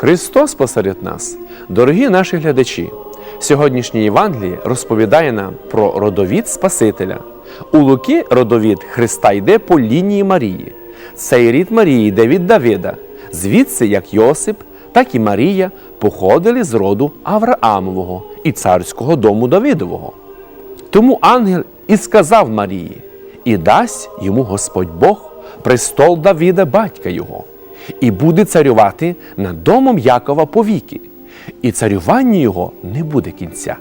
Христос посеред нас, дорогі наші глядачі, сьогоднішнє Євангеліє розповідає нам про родовід Спасителя. У Луки родовід Христа йде по лінії Марії. Цей рід Марії йде від Давида, звідси як Йосип, так і Марія походили з роду Авраамового і царського дому Давидового. Тому ангел і сказав Марії: і дасть йому Господь Бог престол Давіда, батька його, і буде царювати над домом Якова повіки, і царювання його не буде кінця.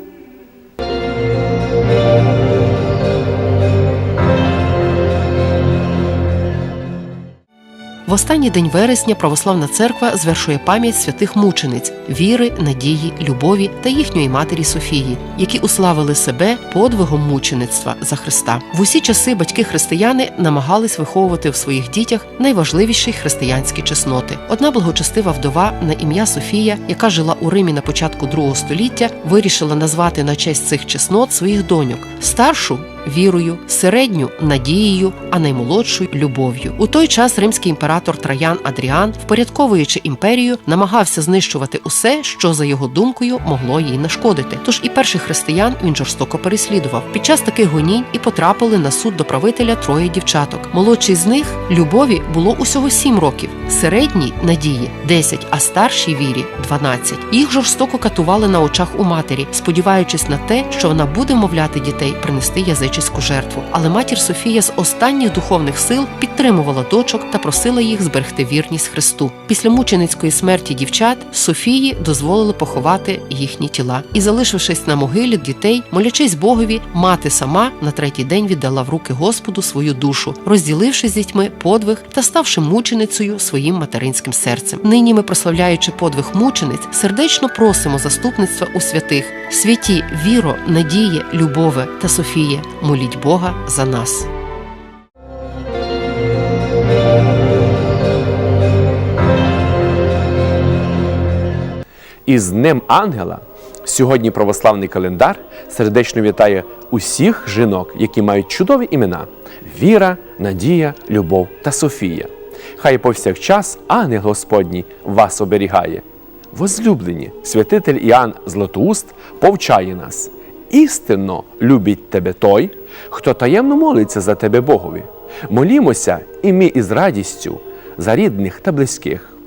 В останній день вересня православна церква звершує пам'ять святих мучениць віри, надії, любові та їхньої матері Софії, які уславили себе подвигом мучеництва за Христа. В усі часи батьки-християни намагались виховувати в своїх дітях найважливіші християнські чесноти. Одна благочестива вдова на ім'я Софія, яка жила у Римі на початку другого століття, вирішила назвати на честь цих чеснот своїх доньок старшу вірою, середню надією, а наймолодшу любов'ю. У той час римський імператор Траян Адріан, впорядковуючи імперію, намагався знищувати усе, що за його думкою могло їй нашкодити. Тож і перших християн він жорстоко переслідував. Під час таких гонінь і потрапили на суд до правителя троє дівчаток. Молодший з них любові було усього сім років, середній надії 10, а старшій вірі 12. Їх жорстоко катували на очах у матері, сподіваючись на те, що вона буде мовляти дітей принести язичницьку жертву. Але матір Софія з останніх духовних сил підтримувала дочок та просила їх зберегти вірність Христу. Після мученицької смерті дівчат Софії дозволили поховати їхні тіла. І, залишившись на могилі дітей, молячись Богові, мати сама на третій день віддала в руки Господу свою душу, розділивши з дітьми подвиг та ставши мученицею своїм материнським серцем. Нині ми, прославляючи подвиг мучениць, сердечно просимо заступництва у святих, святі віро, надії, любове та Софія. Моліть Бога за нас. Із Днем Ангела сьогодні православний календар сердечно вітає усіх жінок, які мають чудові імена: Віра, Надія, Любов та Софія. Хай повсякчас ангел Господній вас оберігає. Возлюблені, святитель Іоанн Златоуст повчає нас. Істинно любить тебе той, хто таємно молиться за тебе Богові. Молімося і ми із радістю за рідних та близьких.